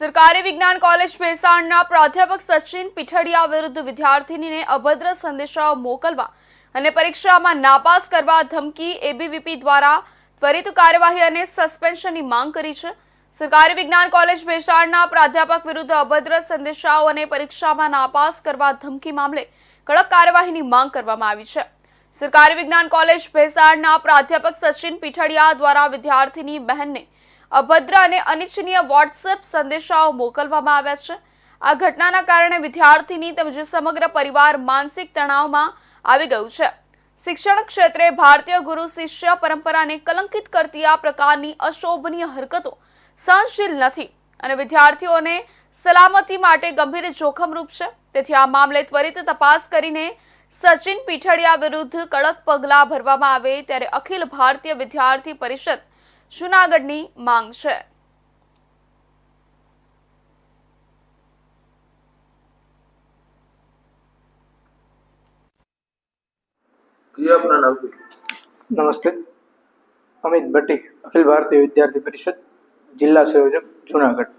સરકારી વિજ્ઞાન કોલેજ ભેસાણના પ્રાધ્યાપક સચિન પીઠડિયા વિરુદ્ધ વિદ્યાર્થીનીને અભદ્ર સંદેશાઓ મોકલવા અને પરીક્ષામાં નાપાસ કરવા ધમકી એબીવીપી દ્વારા ત્વરિત કાર્યવાહી અને સસ્પેન્શનની માંગ કરી છે. સરકારી વિજ્ઞાન કોલેજ ભેસાણના પ્રાધ્યાપક વિરુદ્ધ અભદ્ર સંદેશાઓ અને પરીક્ષામાં નાપાસ કરવા ધમકી મામલે કડક કાર્યવાહીની માંગ કરવામાં આવી છે. સરકારી વિજ્ઞાન કોલેજ ભેસાણના પ્રાધ્યાપક સચિન પીઠડિયા દ્વારા વિદ્યાર્થીની બહેનને અભદ્ર અને અનિચ્છનીય વોટ્સએપ સંદેશાઓ મોકલવામાં આવ્યા છે. આ ઘટનાના કારણે વિદ્યાર્થીની તેમજ સમગ્ર પરિવાર માનસિક તણાવમાં આવી ગયું છે. શિક્ષણ ક્ષેત્રે ભારતીય ગુરુ શિષ્ય પરંપરાને કલંકિત કરતી આ પ્રકારની અશોભનીય હરકતો સહનશીલ નથી અને વિદ્યાર્થીઓને સલામતી માટે ગંભીર જોખમરૂપ છે. તેથી આ મામલે ત્વરિત તપાસ કરીને સચિન પીઠડિયા વિરુદ્ધ કડક પગલાં ભરવામાં આવે ત્યારે અખિલ ભારતીય વિદ્યાર્થી પરિષદ જૂનાગઢની માંગ છે. નમસ્તે. અમિત ભટ્ટી અખિલ ભારતીય વિદ્યાર્થી પરિષદ જિલ્લા સંયોજક જુનાગઢ.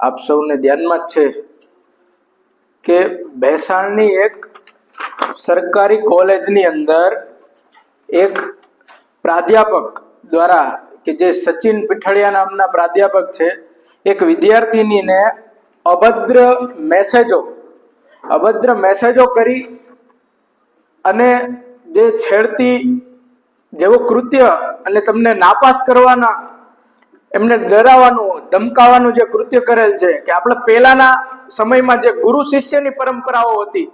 આપ સૌને ધ્યાનમાં જ છે કે ભેસાણની એક સરકારી કોલેજની અંદર એક પ્રાધ્યાપક દ્વારા કે જે સચિન પીઠળિયા નામના પ્રાધ્યાપક છે, એક વિદ્યાર્થીનીને અભદ્ર મેસેજો અભદ્ર મેસેજો કરી અને જે છેડતી જેવો કૃત્ય અને તમને નાપાસ કરવાના, એમને ડરાવવાનું, ધમકાવવાનું જે કૃત્ય કરેલ છે કે આપણે પહેલાના સમયમાં જે ગુરુ શિષ્યની પરંપરાઓ હતી,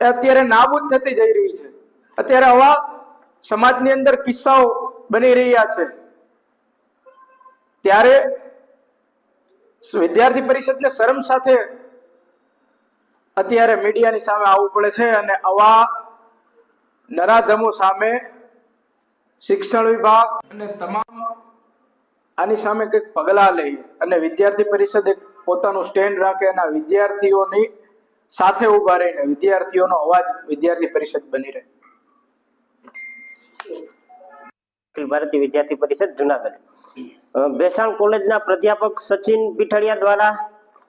એ અત્યારે નાબૂદ થતી જઈ રહી છે. અત્યારે આવા સમાજની અંદર કિસ્સાઓ બની રહ્યા છે. ત્યારે વિદ્યાર્થી પરિષદને શરમ સાથે અત્યારે મીડિયાની સામે આવવું પડે છે અને આવા નરાધમો સામે શિક્ષણ વિભાગ અને તમામ આની સામે કંઈક પગલાં લઈ અને વિદ્યાર્થી પરિષદ એક પોતાનું સ્ટેન્ડ રાખે અને વિદ્યાર્થીઓની સાથે ઊભા રહીને વિદ્યાર્થીઓનો અવાજ વિદ્યાર્થી પરિષદ બની રહે. ભારતીય વિદ્યાર્થી પરિષદ જુનાગઢ. બેસાણ કોલેજના પ્રાધ્યાપક સચિન પીઠડિયા દ્વારા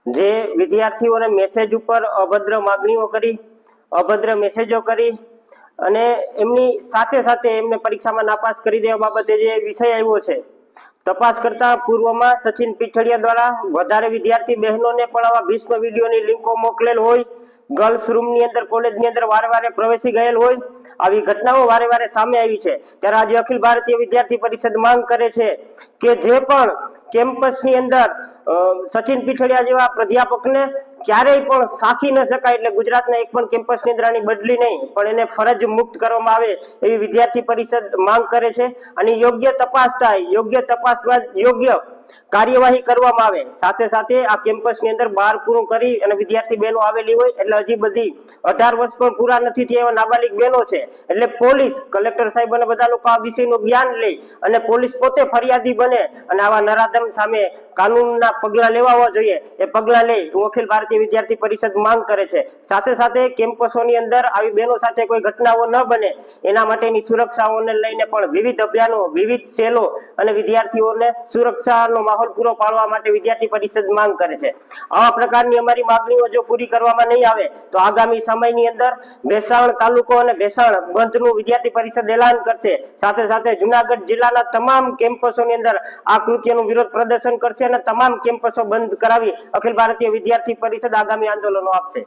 જે વિદ્યાર્થીઓને મેસેજ ઉપર અભદ્ર માગણીઓ કરી, અભદ્ર મેસેજો કરી અને એમની સાથે સાથે એમને પરીક્ષામાં નાપાસ કરી દેવા બાબતે જે વિષય આવ્યો છે તપાસ કરતા પૂર્વમાં સચિન પીઠડિયા દ્વારા વધારે વિદ્યાર્થી બહેનોને પણ આવા ભીષ્મ વિડીયોની લિંકો મોકલેલ હોય. ગર્લ્સ રૂમની અંદર, કોલેજની અંદર વારે વારે પ્રવેશી ગયેલ હોય. આવી ઘટનાઓ વારે વારે સામે આવી છે. ત્યારે આજે અખિલ ભારતીય વિદ્યાર્થી પરિષદ માંગ કરે છે કે જે પણ કેમ્પસની અંદર સચિન પીઠડિયા જેવા પ્રાધ્યાપકને ક્યારેય પણ સાખી ન શકાય એટલે ગુજરાતના એક પણ કેમ્પસની અંદર બદલી નહીં, પણ એને ફરજ મુક્ત કરવામાં આવે એવી વિદ્યાર્થી પરિષદ માંગ કરે છે અને યોગ્ય તપાસ થાય, યોગ્ય તપાસ બાદ યોગ્ય કાર્યવાહી કરવામાં આવે. સાથે સાથે આ કેમ્પસની અંદર બહાર પૂરું કરી અને વિદ્યાર્થી બહેનો આવેલી હોય એટલે હજી બધી અઢાર વર્ષ પણ પૂરા નથી થયા એવા નાબાલિક બહેનો છે. એટલે પોલીસ, કલેક્ટર સાહેબ અને બધા લોકો આ વિષયનું જ્ઞાન લે અને પોલીસ પોતે ફરિયાદી બને અને આવા નરાધમ સામે કાનૂનના પગલા લેવા હોવા જોઈએ. એ પગલા લઈ હું અખિલ ભારતીય વિદ્યાર્થી પરિષદ માંગ કરે છે. સાથે સાથે કેમ્પસોની અંદર આવી બહેનો સાથે કોઈ ઘટનાઓ ન બને, એના માટેની સુરક્ષાઓને લઈને પણ વિવિધ અભિયાનો, વિવિધ સેલો અને વિદ્યાર્થીઓને સુરક્ષાનો માહોલ પૂરો પાડવા માટે વિદ્યાર્થી પરિષદ માંગ કરે છે. આવા પ્રકારની અમારી માગણીઓ જો પૂરી કરવામાં નહીં આવે, તો આગામી સમયની અંદર ભેસાણ તાલુકો અને ભેસાણ બંધનું વિદ્યાર્થી પરિષદ એલાન કરશે. સાથે સાથે જુનાગઢ જિલ્લાના તમામ કેમ્પસોની અંદર આ કૃત્યનું વિરોધ પ્રદર્શન કરશે અને તમામ કેમ્પસો બંધ કરાવી અખિલ ભારતીય વિદ્યાર્થી પરિષદ આગામી આંદોલનો આપશે